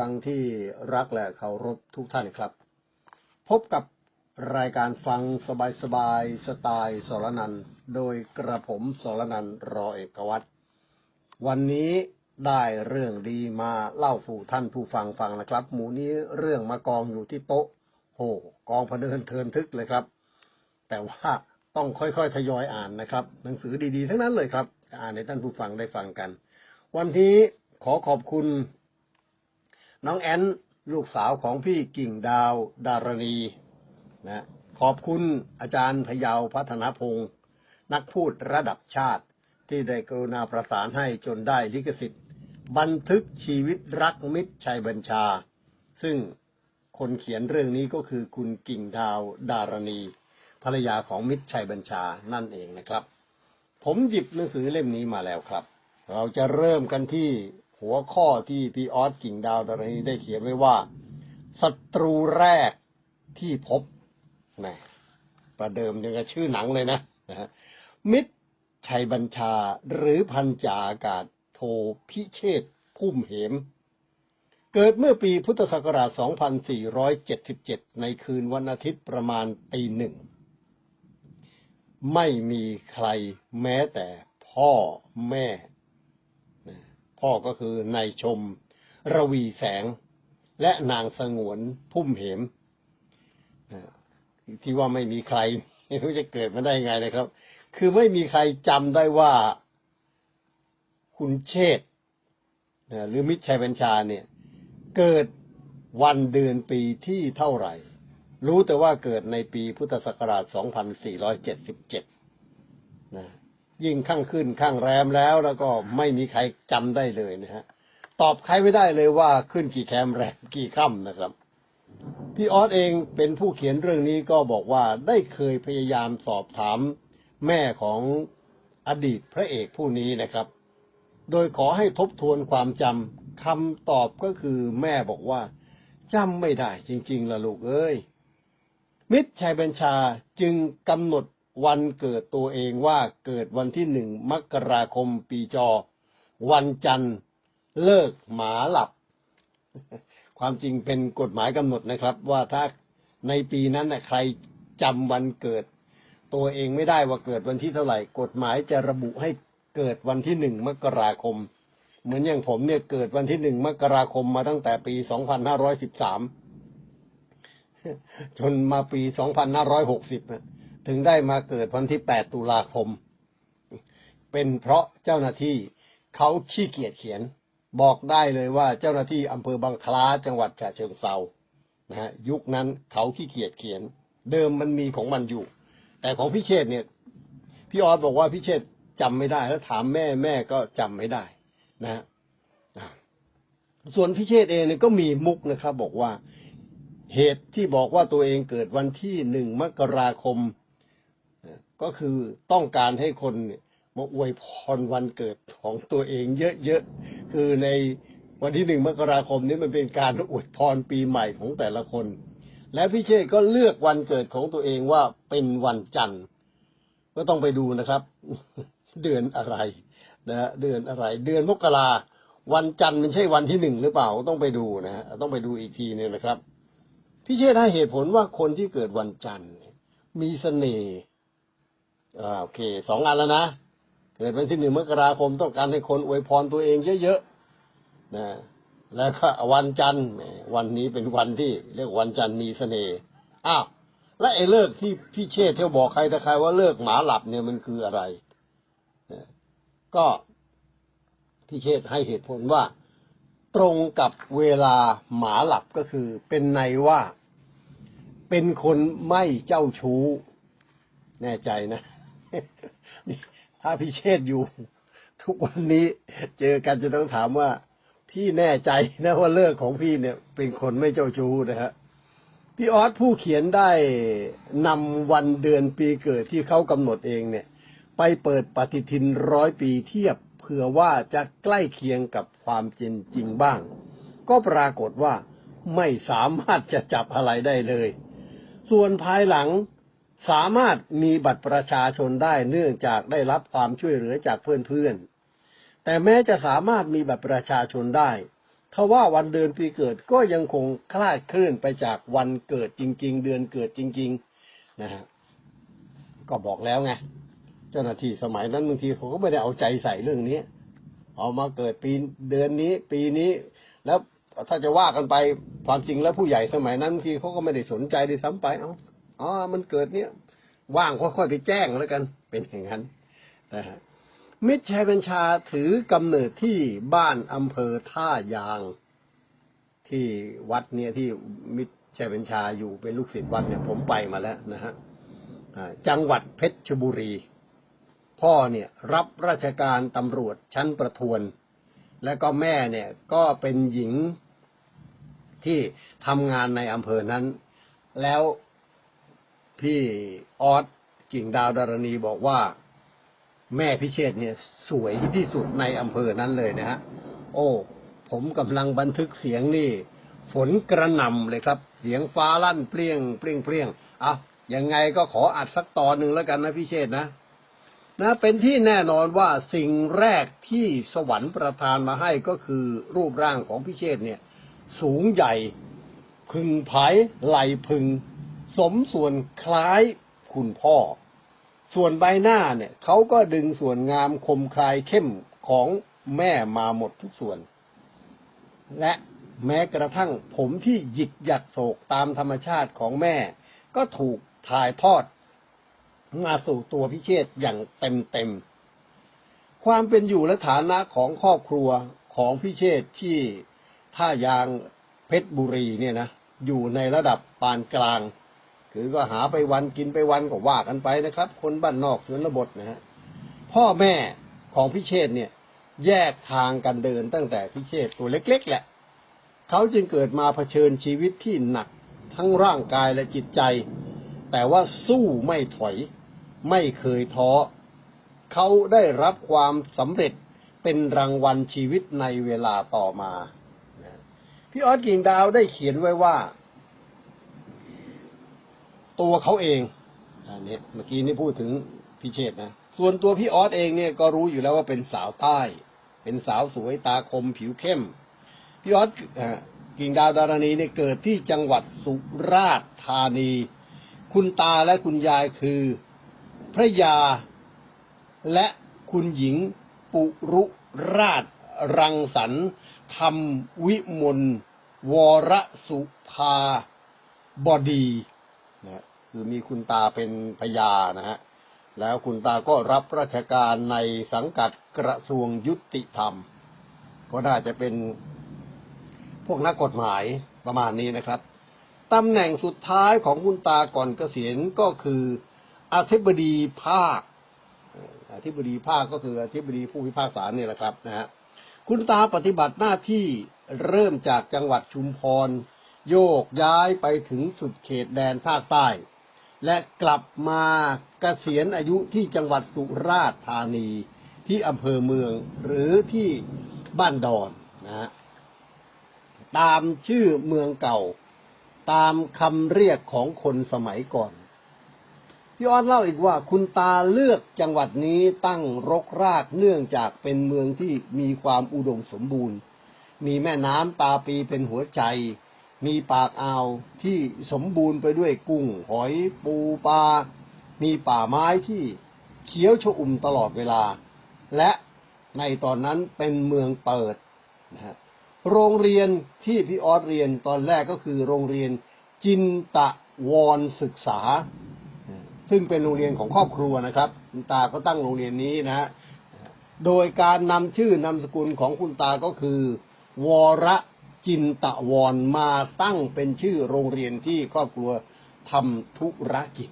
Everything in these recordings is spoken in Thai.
ฟังที่รักและเคารพทุกท่านครับ พบกับรายการฟังสบายๆสไตล์สรนัน โดยกระผมสรนันรอเอกวัตรวันนี้ได้เรื่องดีมาเล่าสู่ท่านผู้ฟังฟังนะครับ หมูนี้เรื่องมากองอยู่ที่โต๊ะโหกองพเนินเทินทึกเลยครับ แต่ว่าต้องค่อยๆทยอยอ่านนะครับ หนังสือดีๆ ทั้งนั้นเลยครับ อ่านให้ท่านผู้ฟังได้ฟังกัน วันนี้ขอขอบคุณ น้องแอนลูกสาวของพี่กิ่งดาวดารณีนะขอบคุณอาจารย์พยาวพัฒนพงศ์นักพูดระดับชาติที่ได้กรุณาประสานให้จนได้ลิขสิทธิ์ บันทึกชีวิตรักมิตรชัยบัญชา ซึ่งคนเขียนเรื่องนี้ก็คือคุณกิ่งดาวดารณี ภรรยาของมิตรชัยบัญชานั่นเองนะครับ ผมหยิบหนังสือเล่มนี้มาแล้วครับ เราจะเริ่มกันที่ หัวข้อที่พี่ออสกิ่งดาวดารณีได้เขียนไว้ว่าศัตรูแรกที่พบนะประเดิมยังกับชื่อหนังเลยนะนะ มิตรชัยบัญชาหรือพันจาอากาศโทพิเชษพุ่มเหม เกิดเมื่อปีพุทธศักราช 2477 ในคืนวันอาทิตย์ประมาณตีหนึ่ง ไม่มีใครแม้แต่พ่อแม่ พ่อก็คือนายชม ระวีแสง และนางสงวนพุ่มเหมที่ว่าไม่มีใครไม่รู้จะเกิดมาได้ไงนะครับ คือไม่มีใครจำได้ว่าคุณเชษหรือมิตรชัยบัญชาเนี่ย เกิดวันเดือนปีที่เท่าไหร่ รู้แต่ว่าเกิดในปีพุทธศักราช 2477 นะ ยิ่งข้างขึ้นข้างแรมแล้ว แล้วก็ไม่มีใครจำได้เลยนะฮะตอบใครไม่ได้เลยว่าขึ้นกี่แคมแรมกี่ค่ำนะครับ พี่ออสเองเป็นผู้เขียนเรื่องนี้ก็บอกว่าได้เคยพยายามสอบถามแม่ของอดีตพระเอกผู้นี้นะครับ โดยขอให้ทบทวนความจำคำตอบก็คือแม่บอกว่าจำไม่ได้จริงๆล่ะลูกเอ้ย มิตรชัยบัญชาจึงกำหนด วันเกิดตัวเองว่าเกิดวันที่หนึ่งมกราคมปีจอ วันจันทร์เลิกหมาหลับ ความจริงเป็นกฎหมายกำหนดนะครับ ว่าถ้าในปีนั้นนะใครจำวันเกิด ตัวเองไม่ได้ว่าเกิดวันที่เท่าไหร่ กฎหมายจะระบุให้เกิดวันที่หนึ่งมกราคม เหมือนอย่างผมเนี่ยเกิดวันที่หนึ่งมกราคมมาตั้งแต่ปีสองพันห้าร้อยสิบสามจนมาปี2560นะ ถึงได้มาเกิดวันที่ 8 ตุลาคม เป็นเพราะเจ้าหน้าที่เขาขี้เกียจเขียน บอกได้เลยว่าเจ้าหน้าที่อำเภอบางคล้าจังหวัดฉะเชิงเซานะฮะยุคนั้นเขาขี้เกียจเขียน เดิมมันมีของมันอยู่ แต่ของพี่เชษเนี่ย พี่ออสบอกว่าพี่เชษฐ์จำไม่ได้ แล้วถามแม่แม่ก็จำไม่ได้ นะฮะส่วนพี่เชษเองเนี่ยก็มีมุกนะครับ บอกว่าเหตุที่บอกว่าตัวเองเกิดวันที่หนึ่งมกราคม ก็คือต้องการให้คนเนี่ยมาอวยพรวันเกิดของตัวเองเยอะๆ คือในวันที่หนึ่งมกราคมนี้มันเป็นการอวยพรปีใหม่ของแต่ละคน และพี่เชษก็เลือกวันเกิดของตัวเองว่าเป็นวันจันทร์ ก็ต้องไปดูนะครับ เดือนอะไรนะเดือนอะไร เดือนมกราวันจันทร์มันใช่วันที่หนึ่งหรือเปล่าต้องไปดูนะ ต้องไปดูอีกทีนึงนะครับ พี่เชษให้เหตุผลว่าคนที่เกิดวันจันทร์เนี่ยมีเสน่ห์ อ่าโอเคสองอันแล้วนะ เกิดวันที่หนึ่งมกราคมต้องการให้คนอวยพรตัวเองเยอะๆนะแล้วก็วันจันทร์วันนี้เป็นวันที่เรียกวันจันทร์มีเสน่ห์อ้าวและไอ้เลิกที่พี่เชษเที่ยวบอกใครแต่ใครว่าเลิกหมาหลับเนี่ยมันคืออะไรนะก็พี่เชษให้เหตุผลว่า ตรงกับเวลาหมาหลับก็คือ เป็นในว่า เป็นคนไม่เจ้าชู้ แน่ใจนะ ถ้าพี่เชษฐ์อยู่ ทุกวันนี้เจอกันจะต้องถามว่า พี่แน่ใจนะว่าเลิกของพี่เนี่ย เป็นคนไม่เจ้าชู้นะฮะพี่ออสผู้เขียนได้นำวันเดือนปีเกิดที่เขากำหนดเองเนี่ย ไปเปิดปฏิทินร้อยปีเทียบเผื่อว่าจะใกล้เคียงกับความจริงจริงบ้าง ก็ปรากฏว่าไม่สามารถจะจับอะไรได้เลย ส่วนภายหลัง สามารถมีบัตรประชาชนได้เนื่องจากได้รับความช่วยเหลือจากเพื่อนๆ แต่แม้จะสามารถมีบัตรประชาชนได้ถ้าว่าวันเดือนปีเกิดก็ยังคงคลาดเคลื่อนไปจากวันเกิดจริง ๆ เดือนเกิดจริง ๆ นะฮะ ก็บอกแล้วไง เจ้าหน้าที่สมัยนั้นบางทีเขาก็ไม่ได้เอาใจใส่เรื่องนี้ เอามาเกิดปีเดือนนี้ ปีนี้ แล้วถ้าจะว่ากันไปความจริงแล้วผู้ใหญ่สมัยนั้นบางทีเขาก็ไม่ได้สนใจด้วยซ้ำไป เอา อ๋อมันเกิดเนี้ยว่างค่อยๆไปแจ้งแล้วกัน เป็นอย่างนั้นนะฮะมิตรชัยบัญชาถือกำเนิดที่บ้านอำเภอท่ายาง ที่วัดเนี่ยที่มิตรชัยบัญชาอยู่เป็นลูกศิษย์วัดเนี่ยผมไปมาแล้วนะฮะจังหวัดเพชรบุรี พ่อเนี่ยรับราชการตำรวจชั้นประทวน และก็แม่เนี่ยก็เป็นหญิงที่ทำงานในอำเภอนั้น แล้ว พี่ออสกิ่งดาวดารณีบอกว่า แม่พิเชษเนี่ย สวยที่สุดในอำเภอนั้นเลยนะฮะ โอ้ ผมกำลังบันทึกเสียงนี่ ฝนกระหน่ำเลยครับ เสียงฟ้าลั่นเปรี้ยงเปรี้ยงเปรี้ยงอะยังไงก็ขออัดสักตอนหนึ่งแล้วกันนะพิเชษนะนะเป็นที่แน่นอนว่าสิ่งแรกที่สวรรค์ประทานมาให้ก็คือรูปร่างของพิเชษเนี่ย สูงใหญ่ พึงไผ่ไหลพึง สมส่วนคล้ายคุณพ่อ ส่วนใบหน้าเนี่ยเขาก็ดึงส่วนงามคมคลายเข้มของแม่มาหมดทุกส่วน และแม้กระทั่งผมที่หยิกหยักโศกตามธรรมชาติของแม่ ก็ถูกถ่ายทอด มาสู่ตัวพิเชษอย่างเต็มเต็มความเป็นอยู่และฐานะของครอบครัวของพิเชษที่ท่ายางเพชรบุรีเนี่ยนะ อยู่ในระดับปานกลาง คือก็หาไปวันกินไปวันก็ว่ากันไปนะครับ คนบ้านนอกชนบทนะฮะพ่อแม่ของพิเชษเนี่ย แยกทางกันเดินตั้งแต่พิเชษตัวเล็ก ๆ แหละ เขาจึงเกิดมาเผชิญชีวิตที่หนักทั้งร่างกายและจิตใจ แต่ว่าสู้ไม่ถอย ไม่เคยท้อเขาได้รับความสำเร็จเป็นรางวัลชีวิตในเวลาต่อมาพี่ออสกิ่งดาวได้เขียนไว้ว่า ตัวเขาเองอันนี้เมื่อกี้นี่พูดถึงพี่เชษฐ์นะ ส่วนตัวพี่ออสเองเนี่ยก็รู้อยู่แล้วว่าเป็นสาวใต้ เป็นสาวสวยตาคมผิวเข้ม พี่ออสอ่ากิ่งดาวดารณีเนี่ยเกิดที่จังหวัดสุราษฎร์ธานี คุณตาและคุณยายคือพระยา และคุณหญิงปุรุราชรังสรรค์ธรรมวิมลวรสุภาบดีนะ คือมีคุณตาเป็นพญานะฮะแล้วคุณตาก็รับราชการในสังกัดกระทรวงยุติธรรม ก็น่าจะเป็นพวกนักกฎหมายประมาณนี้นะครับตำแหน่งสุดท้ายของคุณตาก่อนเกษียณก็คืออธิบดีภาคอ่ออธิบดีภาคก็คืออธิบดีผู้พิพากษาเนี่ยแหละครับนะฮะคุณตาปฏิบัติหน้าที่เริ่มจากจังหวัดชุมพร โยกย้ายไปถึงสุดเขตแดนภาคใต้ และกลับมาเกษียณอายุที่จังหวัดสุราษฎร์ธานีที่อำเภอเมืองหรือที่บ้านดอนนะฮะตามชื่อเมืองเก่า ตามคำเรียกของคนสมัยก่อน พี่ออสเล่าอีกว่าคุณตาเลือกจังหวัดนี้ตั้งรกรากเนื่องจากเป็นเมืองที่มีความอุดมสมบูรณ์ มีแม่น้ำตาปีเป็นหัวใจ มีปากอ่าวที่สมบูรณ์ไปด้วยกุ้งหอยปูปลา มีป่าไม้ที่เขียวชอุ่มตลอดเวลา และในตอนนั้นเป็นเมืองเปิดนะฮะโรงเรียนที่พี่ออสเรียนตอนแรกก็คือโรงเรียนจินตะวรศึกษา ซึ่งเป็นโรงเรียนของครอบครัวนะครับ คุณตาก็ตั้งโรงเรียนนี้นะ โดยการนำชื่อนามสกุลของคุณตาก็คือ วร จินตะวรมาตั้งเป็นชื่อโรงเรียนที่ครอบครัวทำธุรกิจ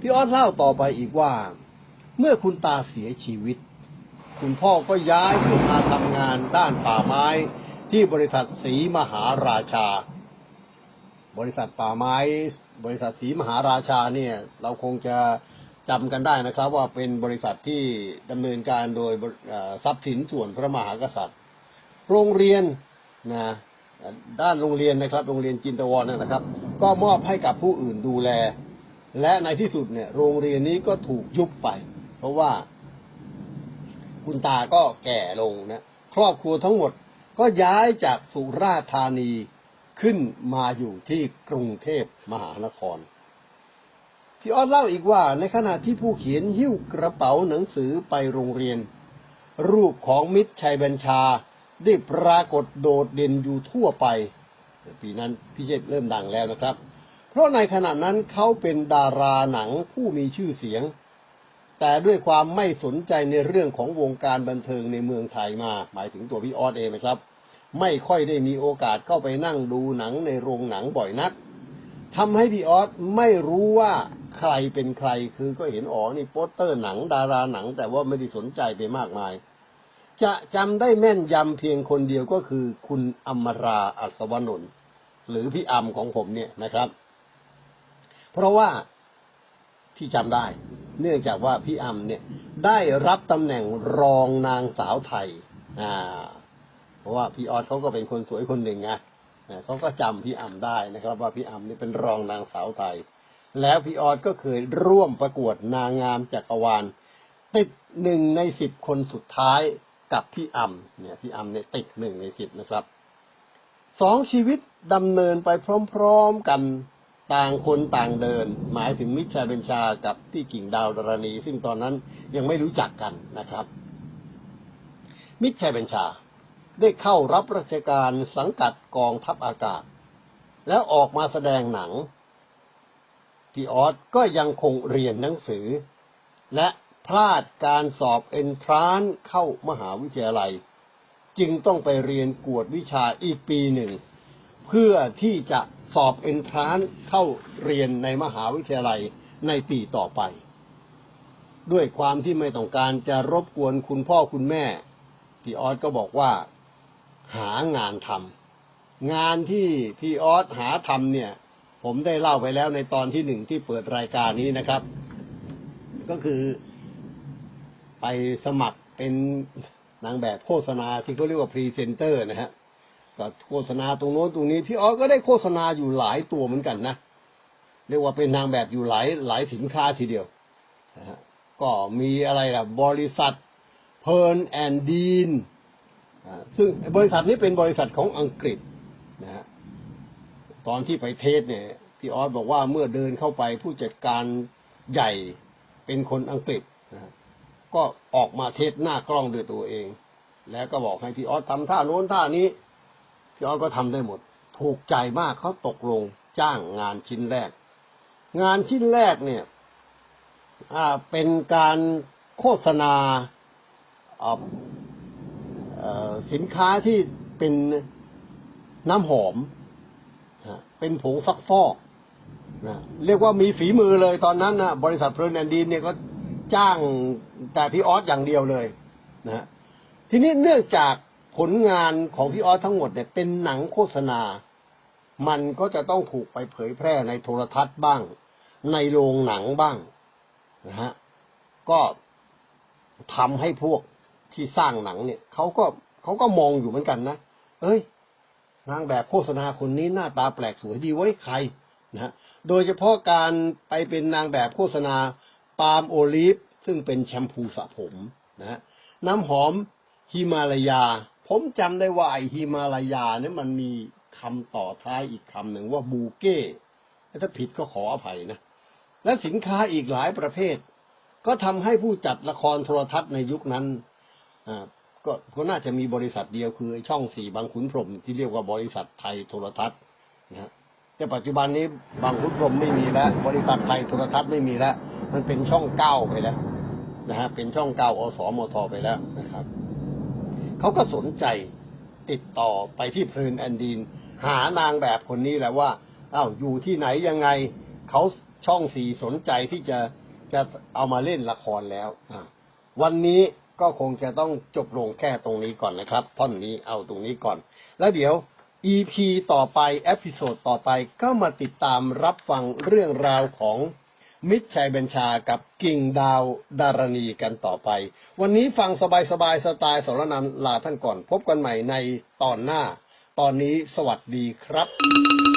พี่ออสเล่าต่อไปอีกว่า เมื่อคุณตาเสียชีวิต คุณพ่อก็ย้ายขึ้นมาทำงานด้านป่าไม้ที่บริษัทศรีมหาราชา บริษัทป่าไม้ บริษัทศรีมหาราชาเนี่ย เราคงจะจำกันได้นะครับ ว่าเป็นบริษัทที่ดำเนินการโดยทรัพย์สินส่วนพระมหากษัตริย์ โรงเรียนนะด้านโรงเรียนนะครับ โรงเรียนจินตวรนนนะครับ ก็มอบให้กับผู้อื่นดูแล และในที่สุดเนี่ย โรงเรียนนี้ก็ถูกยุบไป เพราะว่า คุณตาก็แก่ลงนะครอบครัวทั้งหมดก็ย้ายจากสุราษฎร์ธานีขึ้นมาอยู่ที่กรุงเทพมหานครพี่ออสเล่าอีกว่า ในขณะที่ผู้เขียนหิ้วกระเป๋าหนังสือไปโรงเรียน รูปของมิตรชัยบัญชา ได้ปรากฏโดดเด่นอยู่ทั่วไป ปีนั้นพี่เชษเริ่มดังแล้วนะครับ เพราะในขณะนั้นเขาเป็นดาราหนังผู้มีชื่อเสียง แต่ด้วยความไม่สนใจในเรื่องของวงการบันเทิงในเมืองไทยมา หมายถึงตัวพี่ออสเองนะครับ ไม่ค่อยได้มีโอกาสเข้าไปนั่งดูหนังในโรงหนังบ่อยนักทำให้พี่ออสไม่รู้ว่าใครเป็นใครคือก็เห็นอ๋อนี่โปสเตอร์หนังดาราหนัง แต่ว่าไม่ได้สนใจไปมากมาย จะจำได้แม่นยำเพียงคนเดียวก็คือคุณอมราอัศวนนท์หรือพี่อัมของผมเนี่ยนะครับ เพราะว่าที่จำได้ เนื่องจากว่าพี่อัมเนี่ยได้รับตำแหน่งรองนางสาวไทยอ่าเพราะว่าพี่ออสเขาก็เป็นคนสวยคนหนึ่งไงเขาก็จำพี่อัมได้นะครับ ว่าพี่อัมนี่เป็นรองนางสาวไทย แล้วพี่ออสก็เคยร่วมประกวดนางงามจักรวาลติดหนึ่งในสิบคนสุดท้าย กับพี่อัมเนี่ยพี่อัมเนี่ยติดหนึ่งในสิบนะครับสองชีวิตดำเนินไปพร้อมๆกันต่างคนต่างเดิน หมายถึงมิชัยเบญชากับพี่กิ่งดาวดารณี ซึ่งตอนนั้นยังไม่รู้จักกันนะครับ มิชัยเบญชาได้เข้ารับราชการสังกัดกองทัพอากาศ แล้วออกมาแสดงหนังพี่ออสก็ยังคงเรียนหนังสือ และ พลาดการสอบเอนทรานเข้ามหาวิทยาลัย จึงต้องไปเรียนกวดวิชาอีกปีหนึ่ง เพื่อที่จะสอบเอนทรานเข้าเรียนในมหาวิทยาลัยในปีต่อไป ด้วยความที่ไม่ต้องการจะรบกวนคุณพ่อคุณแม่พี่ออสก็บอกว่า หางานทำงานที่พี่ออสหาทำเนี่ย ผมได้เล่าไปแล้วในตอนที่หนึ่งที่เปิดรายการนี้นะครับ ก็คือ ไปสมัครเป็นนางแบบโฆษณาที่เขาเรียกว่าพรีเซนเตอร์นะฮะก็โฆษณาตรงโน้นตรงนี้พี่ออสก็ได้โฆษณาอยู่หลายตัวเหมือนกันนะเรียกว่าเป็นนางแบบอยู่หลายหลายสินค้าทีเดียวนะฮะก็มีอะไรล่ะ บริษัทเพ r ร์นแอนด์ดีนซึ่งบริษัทนี้เป็นบริษัทของอังกฤษนะฮะตอนที่ไปเทสเนี่ยพี่ออสบอกว่าเมื่อเดินเข้าไปผู้จัดการใหญ่เป็นคนอังกฤษนะ ก็ออกมาเทสหน้ากล้องด้วยตัวเอง แล้วก็บอกให้พี่ออสทำท่าโน้นท่านี้ พี่ออสก็ทำได้หมด ถูกใจมากเขาตกลงจ้างงานชิ้นแรก งานชิ้นแรกเนี่ยอ่าเป็นการโฆษณาสินค้าที่เป็นน้ำหอม เป็นผงซักฟอก เรียกว่ามีฝีมือเลยตอนนั้นนะบริษัทเพลินแอนดีนเนี่ยก็ จ้างแต่พี่ออสอย่างเดียวเลยนะฮะทีนี้เนื่องจากผลงานของพี่ออสทั้งหมดเนี่ยเป็นหนังโฆษณา มันก็จะต้องถูกไปเผยแพร่ในโทรทัศน์บ้าง ในโรงหนังบ้างนะฮะก็ทำให้พวกที่สร้างหนังเนี่ยเขาก็เขาก็มองอยู่เหมือนกันนะเอ้ยนางแบบโฆษณาคนนี้หน้าตาแปลกสวยดีไว้ใครนะฮะโดยเฉพาะการไปเป็นนางแบบโฆษณา ปาล์มโอลีฟซึ่งเป็นแชมพูสระผมนะน้ำหอมฮิมาลายา ผมจำได้ว่าไอฮิมาลายาเนี่ยมันมีคำต่อท้ายอีกคำหนึ่งว่าบูเก้ถ้าผิดก็ขออภัยนะ และสินค้าอีกหลายประเภท ก็ทำให้ผู้จัดละครโทรทัศน์ในยุคนั้นก็ก็น่าจะมีบริษัทเดียวคือไอ้ช่องสี่บางขุนพรมที่เรียกว่าบริษัทไทยโทรทัศน์นะแต่ปัจจุบันนี้บางขุนพรมไม่มีแล้ว บริษัทไทยโทรทัศน์ไม่มีแล้ว มันเป็นช่องเก้าไปแล้วนะฮะเป็นช่องเก้าอสมทไปแล้วนะครับเขาก็สนใจติดต่อไปที่เพลินแอนดีน หานางแบบคนนี้แหละว่าอ้าวอยู่ที่ไหนยังไงเขาช่องสี่สนใจที่จะจะเอามาเล่นละครแล้ววันนี้ก็คงจะต้องจบลงแค่ตรงนี้ก่อนนะครับท่อนนี้เอาตรงนี้ก่อน แล้วเดี๋ยว EP ต่อไป เอพิโซดต่อไปก็มาติดตามรับฟังเรื่องราวของ มิตรชัยบัญชากับกิ่งดาวดารณีกันต่อไป วันนี้ฟังสบายสบายสไตล์สรนันลาท่านก่อน พบกันใหม่ในตอนหน้า ตอนนี้สวัสดีครับ